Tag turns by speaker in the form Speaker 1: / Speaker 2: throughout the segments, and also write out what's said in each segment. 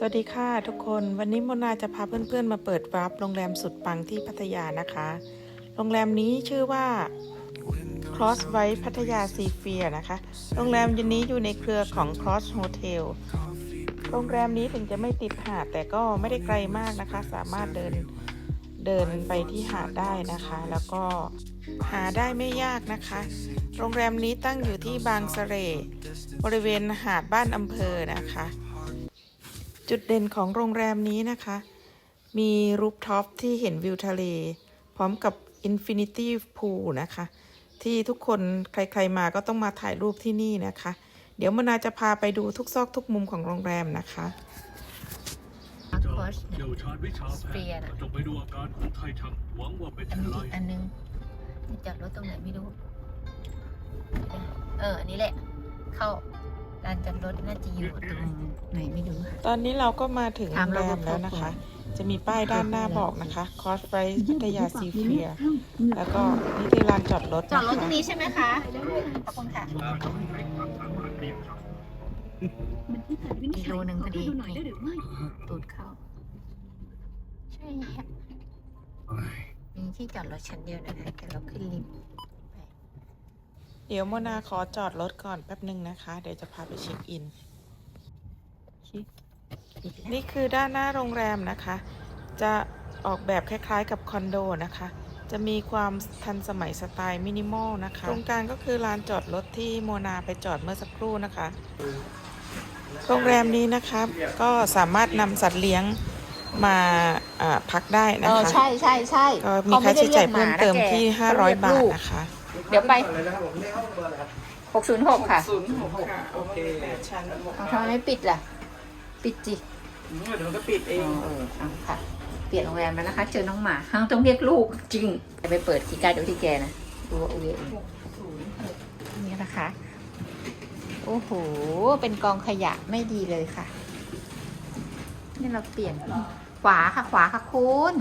Speaker 1: สวัสดีค่ะทุกคนวันนี้โมนาจะพาเพื่อนๆ มาเปิดวาร์ปโรงแรมสุดปังที่พัทยานะคะ โรงแรมนี้ชื่อว่า Cross w h i t e พัทยาซีเฟียนะคะ โรงแรมยันนี้อยู่ในเครือของ Cross Hotel โรงแรมนี้ถึงจะไม่ติดหาดแต่ก็ไม่ได้ไกลมากนะคะ สามารถเดินเดินไปที่หาดได้นะคะ แล้วก็หาได้ไม่ยากนะคะ โรงแรมนี้ตั้งอยู่ที่บางสะเสร่บริเวณหาดบ้านอำเภอนะคะ จุดเด่นของโรงแรมนี้นะคะ มีรูปท็อปที่เห็นวิวทะเล พร้อมกับ Infinity Pool นะคะ ที่ทุกคนใครๆมาก็ต้องมาถ่ายรูปที่นี่นะคะ เดี๋ยวมนาจะพาไปดูทุกซอกทุกมุมของโรงแรมนะคะ
Speaker 2: อาร์ตคอร์สเนี่ย
Speaker 3: เชี่ยวชาญวิชาแพ
Speaker 2: สเปียร์
Speaker 3: ทย์
Speaker 2: น่ะ
Speaker 3: จงไปดูอาการของไททันหวังว่าเป็น
Speaker 2: อัน
Speaker 3: เช่น
Speaker 2: นี้
Speaker 3: ไร
Speaker 2: อีกอันนึงจอดรถตรงไหนไม่รู้ เออ อันนี้แหละ เข้าลานจอดรถน่าจะอยู่ตรงไหนไม่รู้
Speaker 1: ตอนนี้เราก็มาถึงโร
Speaker 2: ถาม
Speaker 1: งแร
Speaker 2: รป
Speaker 1: ม
Speaker 2: ภ
Speaker 1: แล้วนะคะ
Speaker 2: ก่
Speaker 1: จะมีป้ายด้านหน้าบอกนะคะ Cross w h i t e พัทยาซีเฟียแล้วก็นี่คือลานจอดรถ
Speaker 2: จอด
Speaker 1: นะ
Speaker 2: รถตร
Speaker 1: คะ
Speaker 2: งนี้ใช่ไหมคะขอบคุณค่ะกิโลหนึ่งพอดีนี่ตูดเข้าใช่ฮะมีที่จอดรถชั้นเดียวนะคะแต่เราขึ้นลิฟต์
Speaker 1: เดี๋ยวโมนาขอจอดรถก่อนแป๊บหนึ่งนะคะ เดี๋ยวจะพาไปเช็คอิน
Speaker 2: อีกแล้ว
Speaker 1: นี่คือด้านหน้าโรงแรมนะคะ จะออกแบบคล้ายๆกับคอนโดนะคะ จะมีความทันสมัยสไตล์มินิมอลนะคะ ตรงกลางก็คือลานจอดรถที่โมนาไปจอดเมื่อสักครู่นะคะ โรงแรมนี้นะคะก็สามารถนำสัตว์เลี้ยงมาอ่าพักได้
Speaker 2: เอ
Speaker 1: นะ
Speaker 2: อ
Speaker 1: คะ
Speaker 2: ใช่ใช่ใช่
Speaker 1: ก็มีค่าใช้จ่ายเพิ่มเติมที่ 500 บาทนะคะ
Speaker 2: เดี๋ยวไปหกศูนย์หกค่ะ
Speaker 1: ศูนย์หกค่ะโอเคชั้นหก
Speaker 2: เอาทำไมไม่ปิดล่ะ ปิดจิ
Speaker 1: เดี๋ยวก็ปิดเอง
Speaker 2: เออเอาค่ะ เปลี่ยนโรงแรมแล้วนะคะ เจอน้องหมาห้างต้องเรียกลูกจริง ไปเปิดคีย์การ์ดดูที่แกนะดูว่าอุเวนี่นะคะ โอ้โห เป็นกองขยะไม่ดีเลยค่ะ นี่เราเปลี่ยน ขวาค่ะ ขวาค่ะคุณ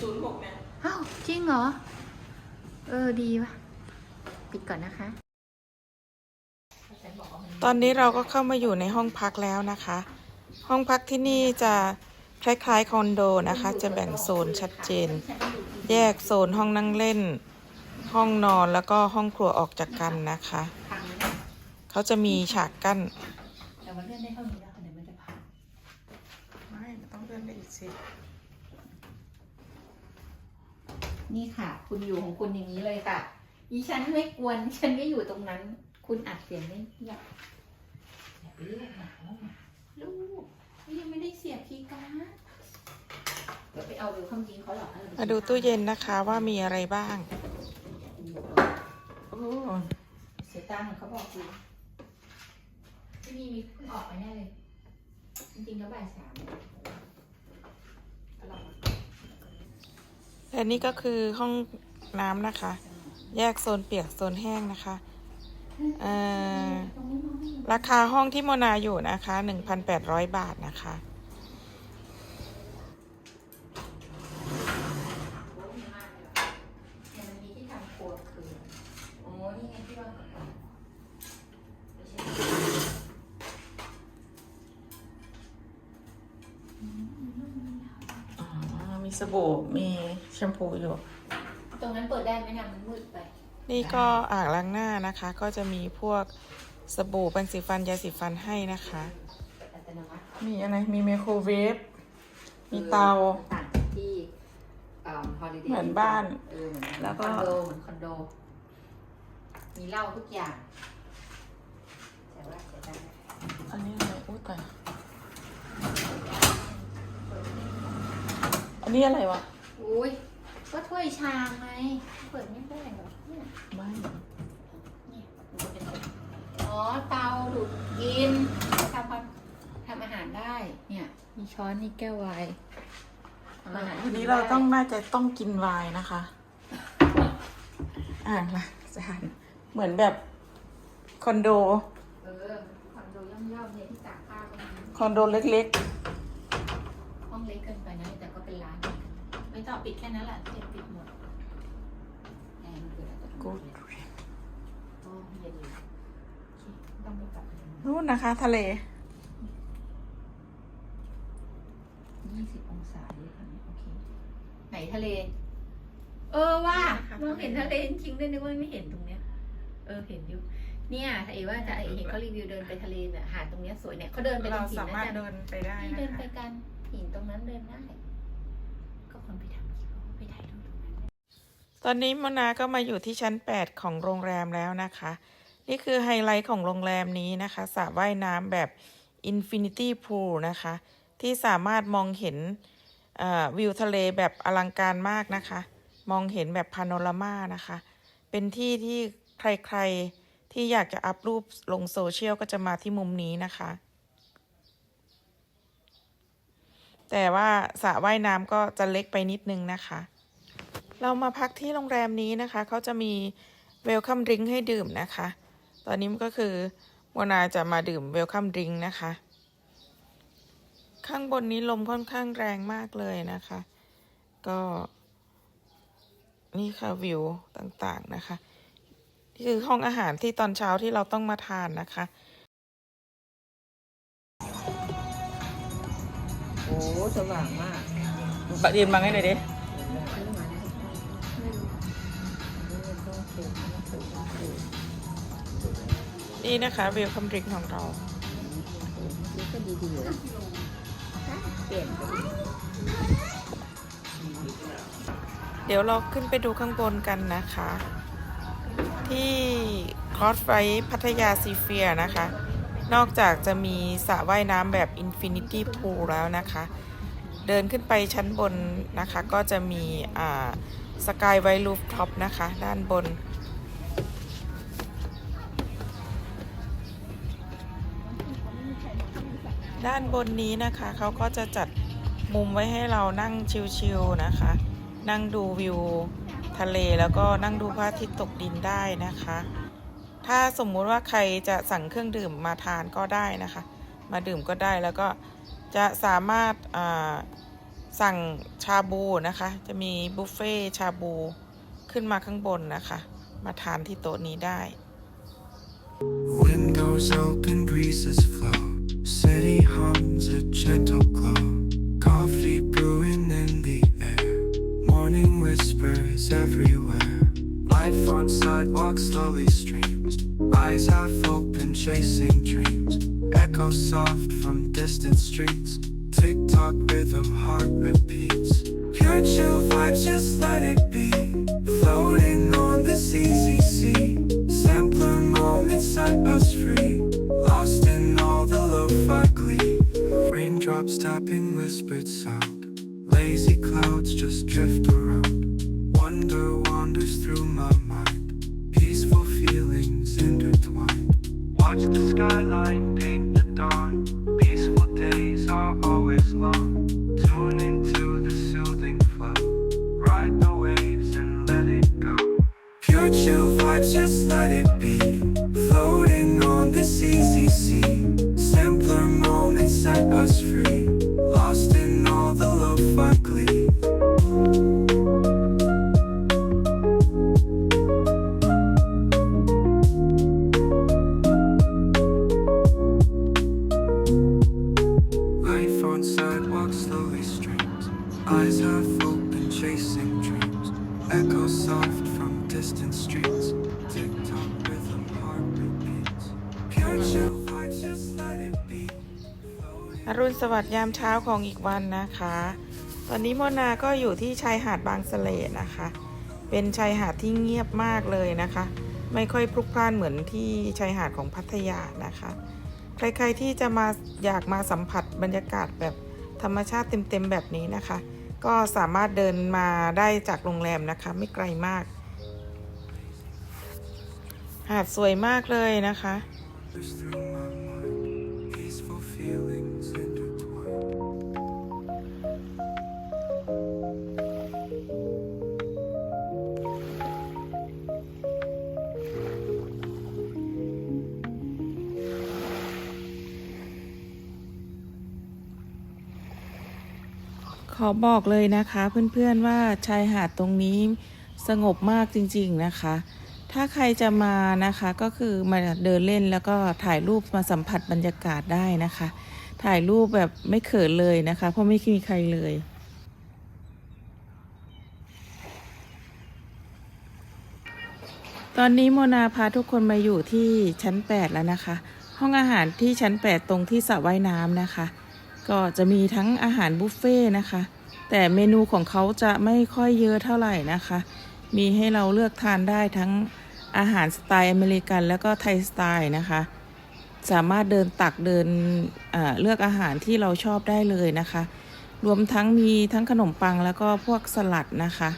Speaker 1: ศูนย์หกเนี่ย
Speaker 2: อ้าวจริงเหรอ เออดีวะ ปิดก่อนนะคะ
Speaker 1: ตอนนี้เราก็เข้ามาอยู่ในห้องพักแล้วนะคะ ห้องพักที่นี่จะคล้ายๆคอนโดนะคะ จะแบ่งโซนชัดเจน แยกโซนห้องนั่งเล่น ห้องนอนแล้วก็ห้องครัวออกจากกันนะคะ
Speaker 2: พังนะ
Speaker 1: เขาจะมีฉากกั้น
Speaker 2: แต่ว่าเลื่อนได้เท่านี้แล้วค่ะเดี๋ยวมันจะพัง
Speaker 1: ไม่ต้องเลื่อนได้อีกสิ
Speaker 2: นี่ค่ะ คุณอยู่ของคุณอย่างนี้เลยค่ะ อีฉันไม่กวน ฉันไม่อยู่ตรงนั้น คุณอัดเสียงไม่เงียบอย่าไปเรียกหมาว่าหมาลูกนี่ยังไม่ได้เสียบคีย์การ์ดเดี๋ยวไปเอาดูความจริงเขาหรอกให้เรไป
Speaker 1: มาดูตู้เย็นนะคะว่ามีอะไรบ้าง โอ้
Speaker 2: เสียตังค์เขาบอกคุณที่นี่มีเพิ่งออกไปแน่เลย จริงๆแล้วบ่ายสามตลอด
Speaker 1: และนี่ก็คือห้องน้ำนะคะ แยกโซนเปียกโซนแห้งนะคะเอ่อราคาห้องที่โมนาอยู่นะคะ 1,800 บาทนะคะ
Speaker 2: เนี่ยมันมีที่ทำครัวคือโอ้นี่ไงที่ว่าไม่ใช่
Speaker 1: อ๋อมีสบู่ มีแชมพูอยู่
Speaker 2: ตรงนั้นเปิดได้ไหมนะมันมืดไป
Speaker 1: นี่ก็อ่างล้างหน้านะคะ ก็จะมีพวกสบู่แปรงสีฟันยาสีฟันให้นะคะ
Speaker 2: เปิดอัตโนมัติ
Speaker 1: มีอะไรมีไมโครเวฟมีเตา
Speaker 2: ต่างจากที่เอ่อ holiday
Speaker 1: เหมือนบ้าน
Speaker 2: เออเหมือน
Speaker 1: แล้วก็
Speaker 2: คอนโดเหมือนคอนโด มีเหล้าทุกอย่างแต่ว่าเสียดาย
Speaker 1: อันนี้อะไรอุ้ยตายอันนี้อะไรวะ
Speaker 2: อุ้ยก็ถ้วยชามไงเปิดไม่ได้เหรอ อ๋อ เตาดูดกินทำความทำอาหารได้ เนี่ย มีช้อนมีแก้วไวน์ทำอาหาร
Speaker 1: วันนี้เราต้องน่าจะต้องกินไวน์นะคะ อ่างละจานเหมือนแบบคอนโด
Speaker 2: เออคอนโดย่อมๆเนี่ยที่ตากผ้าก็มี
Speaker 1: คอนโดเล็ก
Speaker 2: ห้องเล็กเกินไปนะแต่ก็เป็นร้าน ไม่ต้องปิดแค่นั้นแหละเสร็จปิดหมดแอร์มันเกิดอะไร
Speaker 1: ๆกูด
Speaker 2: โอ้เย็นอยู่โอเคต้องไปกลับ
Speaker 1: นู่นนะคะ ทะเล
Speaker 2: ศาด้วยค่ะโอเค ไหนทะเล เออว่า
Speaker 1: ค่ะ
Speaker 2: มองเห็นทะเลจริงๆด้วยนึกว่าไม่เห็นตรงเนี้ย เออเห็นอยู่ เนี่ยเอว่าจะเอเห็นเขารีวิวเดินไปทะเลเนี่ยหาดตรงเนี้ยสวยเนี่ยเขาเดินไปตร
Speaker 1: เรา
Speaker 2: งหิน
Speaker 1: สา
Speaker 2: นะ
Speaker 1: มารถ
Speaker 2: จ๊ะ
Speaker 1: เดินไปได้
Speaker 2: นี่
Speaker 1: นะ
Speaker 2: เดิน
Speaker 1: คะ
Speaker 2: ไปกันหินตรงนั้นเดินได้ ก็คนไปทำคลิปไปถ่ายรูปตรงนั้น
Speaker 1: ตอนนี้มนาก็มาอยู่ที่ชั้น 8 ของโรงแรมแล้วนะคะ นี่คือไฮไลท์ของโรงแรมนี้นะคะสระว่ายน้ำแบบ Infinity Pool นะคะ ที่สามารถมองเห็นวิวทะเลแบบอลังการมากนะคะ มองเห็นแบบพาโนรามานะคะ เป็นที่ที่ใครๆที่อยากจะอัพรูปลงโซเชียลก็จะมาที่มุมนี้นะคะ แต่ว่าสระว่ายน้ำก็จะเล็กไปนิดนึงนะคะ เรามาพักที่โรงแรมนี้นะคะ เขาจะมีเวลคัมดริงให้ดื่มนะคะ ตอนนี้ก็คือโมนาจะมาดื่มเวลคัมดริงนะคะ ข้างบนนี้ลมค่อนข้างแรงมากเลยนะคะ ก็นี่ค่ะวิวต่างๆนะคะนี่คือห้องอาหารที่ตอนเช้าที่เราต้องมาทานนะคะ
Speaker 2: โอ้สว่างมาก
Speaker 1: บักยืนบังให้หน่อยดิ นี่นะคะเวคัมดริงของเรา
Speaker 2: ก็ดีๆอยู่นะเปลี่ยนไปดิ
Speaker 1: เดี๋ยวเราขึ้นไปดูข้างบนกันนะคะ ที่คอสไฟพัทยาซีเฟียนะคะ นอกจากจะมีสระว่ายน้ำแบบ Infinity Pool แล้วนะคะ เดินขึ้นไปชั้นบนนะคะก็จะมีอ่า สกายไวลูฟท็อปนะคะ ด้านบน ด้านบนนี้นะคะเขาก็จะจัดมุมไว้ให้เรานั่งชิลๆนะคะ นั่งดูวิวทะเลแล้วก็นั่งดูพระอาทิตย์ตกดินได้นะคะ ถ้าสมมุติว่าใครจะสั่งเครื่องดื่มมาทานก็ได้นะคะ มาดื่มก็ได้แล้วก็จะสามารถอ่า สั่งชาบูนะคะ จะมีบุฟเฟ่ชาบูขึ้นมาข้างบนนะคะ มาทานที่โต๊ะนี้ได้
Speaker 4: Windows open, breezes flow. City hums a gentle glow. Coffee brewing in the air. Morning whispers everywhere. Life on sidewalks slowly streams. Eyes half open, chasing dreams. Echo soft from distant streets. Tick tock rhythm, heart repeats. Pure chill vibes, just let it be. Floating on easy sea. Sampler moments set us free. Lost in all the lo-fi glee. Raindrops tapping whispered sound. Lazy clouds just drift around. Wonder wanders through my mind. Peaceful feelings intertwined. Watch the skyline paint always. Tune into the soothing flow. Ride the waves and let it go. Pure chill vibes, just let it
Speaker 1: อรุณสวัสดิ์ยามเช้าของอีกวันนะคะ ตอนนี้โมนาก็อยู่ที่ชายหาดบางสะเลนะคะ เป็นชายหาดที่เงียบมากเลยนะคะ ไม่ค่อยพลุกพล่านเหมือนที่ชายหาดของพัทยานะคะ ใครๆที่จะมาอยากมาสัมผัสบรรยากาศแบบธรรมชาติเต็มๆแบบนี้นะคะ ก็สามารถเดินมาได้จากโรงแรมนะคะ ไม่ไกลมาก หาดสวยมากเลยนะคะ
Speaker 4: Peaceful feelings intertwine.
Speaker 1: ขอบอกเลยนะคะเพื่อนๆว่าชายหาดตรงนี้สงบมากจริงๆนะคะ ถ้าใครจะมานะคะก็คือมาเดินเล่นแล้วก็ถ่ายรูปมาสัมผัสบรรยากาศได้นะคะ ถ่ายรูปแบบไม่เขินเลยนะคะ เพราะไม่มีใครเลยตอนนี้โมนาพาทุกคนมาอยู่ที่ชั้น 8 แล้วนะคะ ห้องอาหารที่ชั้น 8 ตรงที่สระว่ายน้ำนะคะ ก็จะมีทั้งอาหารบุฟเฟ่นะคะ แต่เมนูของเขาจะไม่ค่อยเยอะเท่าไหร่นะคะ มีให้เราเลือกทานได้ทั้งอาหารสไตล์อเมริกัน แล้วก็ไทยสไตล์นะคะ สามารถเดินตักเดินเเลือกอาหารที่เราชอบได้เลยนะคะ รวมทั้งมีทั้งขนมปังแล้วก็พวกสลัดนะคะ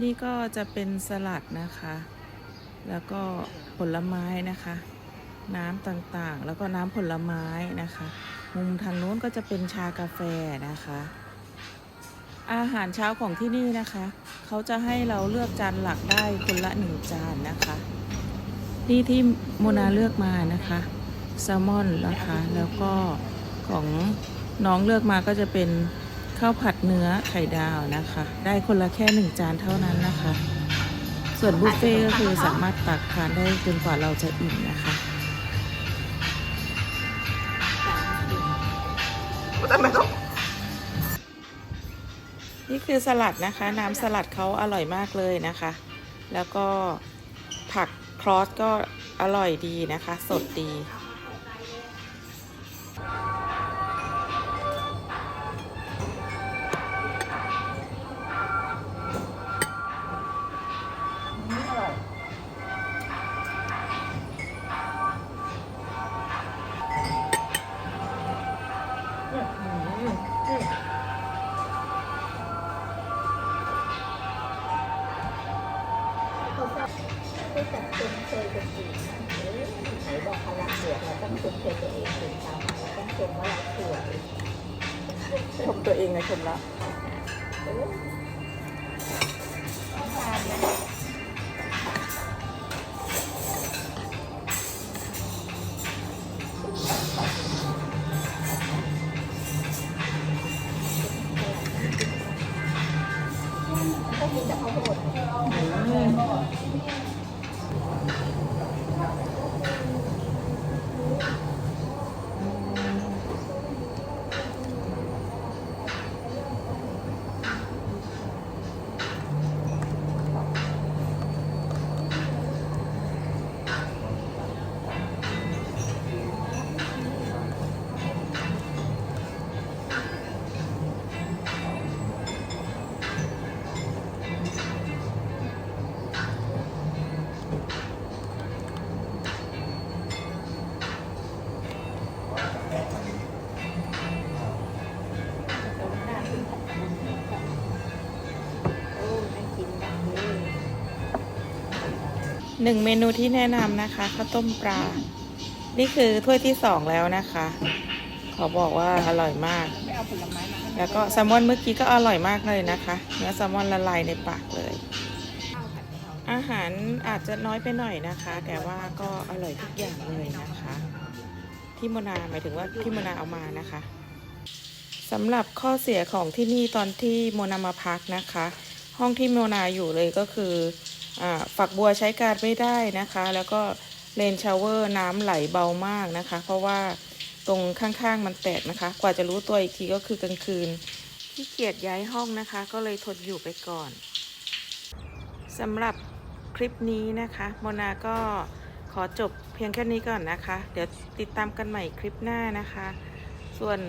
Speaker 1: นี่ก็จะเป็นสลัดนะคะ แล้วก็ผลไม้นะคะ น้ำต่างๆ แล้วก็น้ำผลไม้นะคะ มุมทางโน้นก็จะเป็นชากาแฟนะคะ อาหารเช้าของที่นี่นะคะ เขาจะให้เราเลือกจานหลักได้คนละหนึ่งจานนะคะ นี่ที่โมนาเลือกมานะคะแซลมอนนะคะ แล้วก็ของน้องเลือกมาก็จะเป็นข้าวผัดเนื้อไข่ดาวนะคะ ได้คนละแค่หนึ่งจานเท่านั้นนะคะ ส่วนบุฟเฟ่ต์ก็คือสามารถตักทานได้จนกว่าเราจะอิ่มนะคะแต่ไม่ต้อง นี่คือสลัดนะคะ น้ำสลัดเขาอร่อยมากเลยนะคะ แล้วก็ผักครอสก็อร่อยดีนะคะ สดดี
Speaker 2: หนึ่งเมนูที่แนะ
Speaker 1: นำนะคะข้าวต้มปลา นี่คือถ้วยที่สองแล้วนะคะ ขอบอกว่าอร่อยมาก แล้วก็แซลมอนเมื่อกี้ก็อร่อยมากเลยนะคะ เนื้อแซลมอนละลายในปากเลย
Speaker 2: อา
Speaker 1: หารอาจจะน้อยไปหน่อยนะคะ แต่ว่าก็อร่อยทุกอย่างเลยนะคะ ที่โมนาหมายถึงว่าที่โมนาเอามานะคะสำหรับข้อเสียของที่นี่ตอนที่โมนามาพักนะคะ ห้องที่โมนาอยู่เลยก็คือ ฝักบัวใช้การไม่ได้นะคะ แล้วก็เลนชาวเวอร์น้ำไหลเบามากนะคะ เพราะว่าตรงข้างๆมันแตกนะคะ กว่าจะรู้ตัวอีกทีก็คือกลางคืนขี้เกียจย้ายห้องนะคะ ก็เลยทนอยู่ไปก่อนสำหรับคลิปนี้นะคะโมนาก็ขอจบเพียงแค่นี้ก่อนนะคะ เดี๋ยวติดตามกันใหม่คลิปหน้านะคะ ส่วน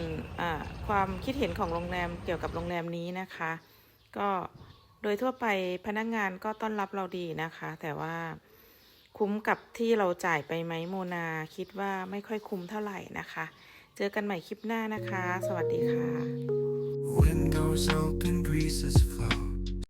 Speaker 1: ความคิดเห็นของโรงแรมเกี่ยวกับโรงแรมนี้นะคะ ก็ โดยทั่วไปพนักงานก็ต้อนรับเราดีนะคะ แต่ว่าคุ้มกับที่เราจ่ายไปไหมโมนาคิดว่าไม่ค่อยคุ้มเท่าไหร่นะคะ เจอกันใหม่คลิปหน้านะคะ สวัสดีค่ะ